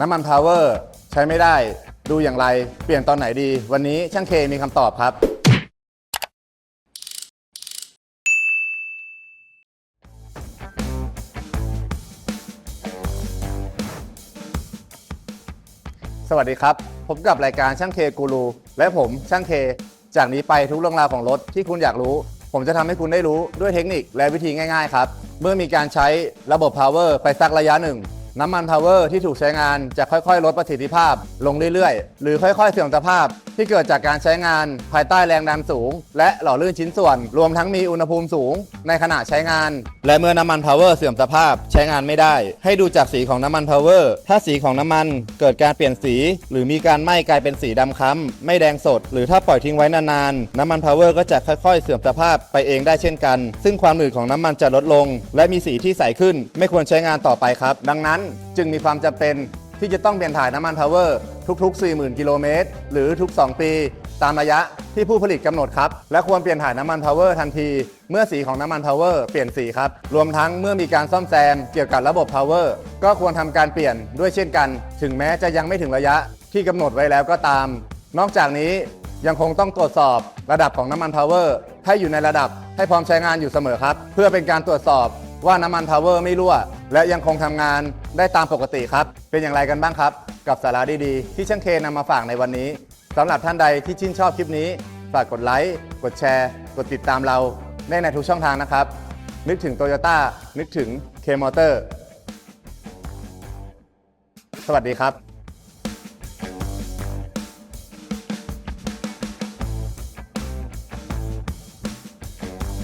น้ำมันพาวเวอร์ใช้ไม่ได้ ดูอย่างไร เปลี่ยนตอนไหนดี วันนี้ช่างเคมีคำตอบครับ สวัสดีครับ พบกับรายการช่างเคกูรู และผมช่างเค จากนี้ไปทุกเรื่องราวของรถที่คุณอยากรู้ ผมจะทำให้คุณได้รู้ด้วยเทคนิคและวิธีง่ายๆครับ เมื่อมีการใช้ระบบ power ไปสักระยะหนึ่ง น้ำมัน power ที่ถูกใช้งานจะค่อยๆ ลดประสิทธิภาพ ลงเรื่อยๆ หรือค่อยๆ เสื่อมสภาพ ที่เกิดจากการใช้งานภายใต้แรงดันสูง และหล่อลื่นชิ้นส่วน รวมทั้งมีอุณหภูมิสูง ในขณะใช้งาน และเมื่อน้ำมัน power เสื่อมสภาพใช้งานไม่ได้ ให้ดูจากสีของน้ำมัน power ถ้าสีของน้ำมันเกิดการเปลี่ยนสี หรือมีการไหม้กลายเป็นสีดำค้ำไม่แดงสด หรือถ้าปล่อยทิ้งไว้นานๆน้ำมัน power ก็จะค่อยๆ เสื่อมสภาพไปเองได้เช่นกัน ซึ่งความหนืดของน้ำมันจะลดลง และมีสีที่ใสขึ้น ไม่ควรใช้งานต่อไปครับ ดังนั้นจึงมีความจำเป็นที่จะต้องเปลี่ยนถ่ายน้ำมันพาวเวอร์ทุก ๆ 40,000 กิโลเมตร หรือทุก 2 ปี ตามระยะที่ผู้ผลิตกำหนดครับ และควรเปลี่ยนถ่ายน้ำมันพาวเวอร์ทันที เมื่อสีของน้ำมันพาวเวอร์เปลี่ยนสีครับ รวมทั้งเมื่อมีการซ่อมแซมเกี่ยวกับระบบพาวเวอร์ก็ควรทำการเปลี่ยนด้วยเช่นกัน ถึงแม้จะยังไม่ถึงระยะที่กำหนดไว้แล้วก็ตาม นอกจากนี้ยังคงต้องตรวจสอบระดับของน้ำมันพาวเวอร์ให้อยู่ในระดับให้พร้อมใช้งานอยู่เสมอครับ เพื่อเป็นการตรวจสอบ ว่าน้ำมันพาวเวอร์ไม่รั่ว และยังคงทำงานได้ตามปกติครับ เป็นอย่างไรกันบ้างครับ กับสาระดีๆ ที่ช่างเคนำมาฝากในวันนี้สำหรับท่านใดที่ชื่นชอบคลิปนี้ ฝากกดไลค์ กดแชร์ กดติดตามเราได้ในทุกช่องทางนะครับ นึกถึงโตโยต้านึกถึงเคมอเตอร์สวัสดีครับ